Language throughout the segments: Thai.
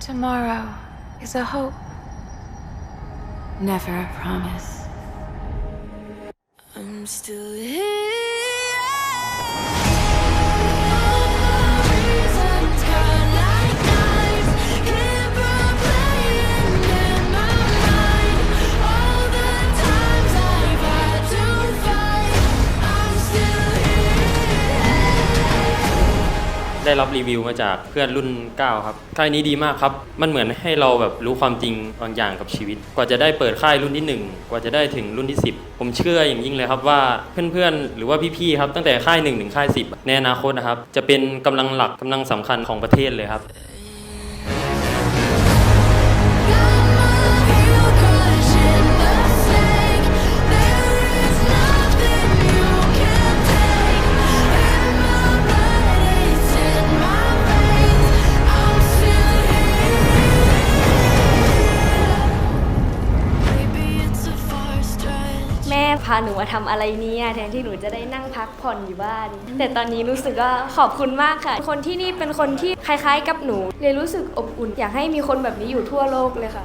Tomorrow is a hope, never a promise. I'm still here. ได้รับรีวิวมาจากเพื่อนรุ่น 9 ครับ ค่ายนี้ดีมากครับ มันเหมือนให้เราแบบรู้ความจริงบางอย่างกับชีวิต กว่าจะได้เปิดค่ายรุ่นที่ 1 กว่าจะได้ถึงรุ่นที่ 10 ผมเชื่ออย่างยิ่งเลยครับว่าเพื่อนๆ หรือว่าพี่ๆ ครับตั้งแต่ค่าย1ถึงค่าย10 ในอนาคตนะครับ จะเป็นกำลังหลักกำลังสำคัญของประเทศเลยครับ แม่พาหนูมาทำอะไรเนี่ยแทนที่หนูจะได้นั่งพักผ่อนอยู่บ้าน แต่ตอนนี้รู้สึกว่าขอบคุณมากค่ะ คนที่นี่เป็นคนที่คล้าย ๆ กับหนู เลยรู้สึกอบอุ่นอยากให้มีคนแบบนี้อยู่ทั่วโลกเลยค่ะ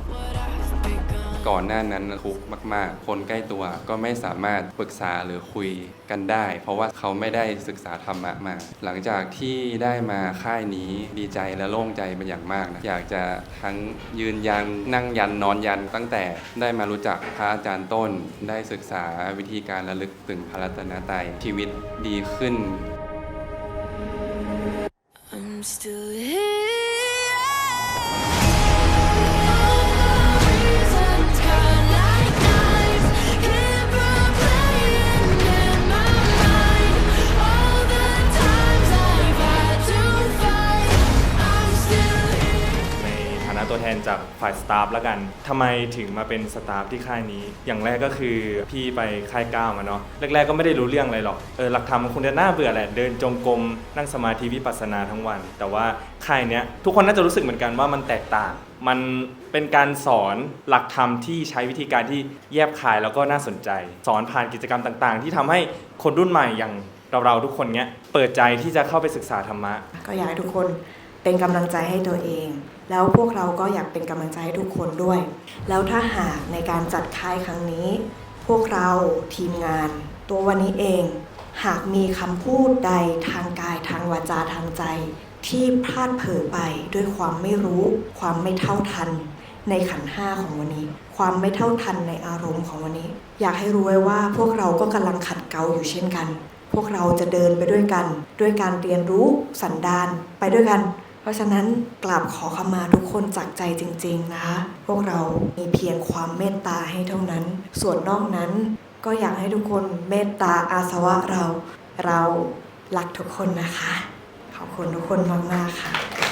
ก่อนหน้านั้นทุกข์มาก ๆ คนใกล้ตัวก็ไม่สามารถปรึกษาหรือคุยกันได้ เพราะว่าเขาไม่ได้ศึกษาธรรมะมา หลังจากที่ได้มาค่ายนี้ดีใจและโล่งใจเป็นอย่างมากนะอยากจะทั้งยืนยันนั่งยันนอนยันตั้งแต่ได้มารู้จักพระอาจารย์ต้น ได้ศึกษาวิธีการระลึกถึงพระรัตนตรัยชีวิตดีขึ้น I'm still here. ตัวแทนจากฝ่ายสตาฟแล้วกันทำไมถึงมาเป็นสตาฟที่ค่ายนี้ อย่างแรกก็คือพี่ไปค่ายก้าวมาเนาะแรกๆก็ไม่ได้รู้เรื่องอะไรหรอกเออหลักธรรมมันคงจะน่าเบื่อแหละเดินจงกรมนั่งสมาธิวิปัสสนาทั้งวัน แต่ว่าค่ายเนี้ยทุกคนน่าจะรู้สึกเหมือนกันว่ามันแตกต่าง มันเป็นการสอนหลักธรรมที่ใช้วิธีการที่แยบคายแล้วก็น่าสนใจ สอนผ่านกิจกรรมต่างๆ ที่ทำให้คนรุ่นใหม่อย่างเราๆทุกคนเนี้ยเปิดใจที่จะเข้าไปศึกษาธรรมะ ก็อยากให้ทุกคนเป็นกำลังใจให้ตัวเอง แล้วพวกเราก็อยากเป็นกำลังใจให้ทุกคนด้วย แล้วถ้าหากในการจัดค่ายครั้งนี้ พวกเราทีมงาน ตัววันนี้เอง หากมีคำพูดใดทางกายทางวาจาทางใจ ที่พลาดเผลอไปด้วยความไม่รู้ ความไม่เท่าทัน ในขันห้าของวันนี้ ความไม่เท่าทันในอารมณ์ของวันนี้ อยากให้รู้ไว้ว่าพวกเราก็กำลังขัดเกลาอยู่เช่นกัน พวกเราจะเดินไปด้วยกัน ด้วยการเรียนรู้สันดานไปด้วยกัน เพราะฉะนั้นกราบขอขมาทุกคนจากใจจริง ๆ นะคะ พวกเรามีเพียงความเมตตาให้เท่านั้น ส่วนนอกนั้นก็อยากให้ทุกคนเมตตาอาสวะเรา เรารักทุกคนนะคะ ขอบคุณทุกคนมาก ๆ ค่ะ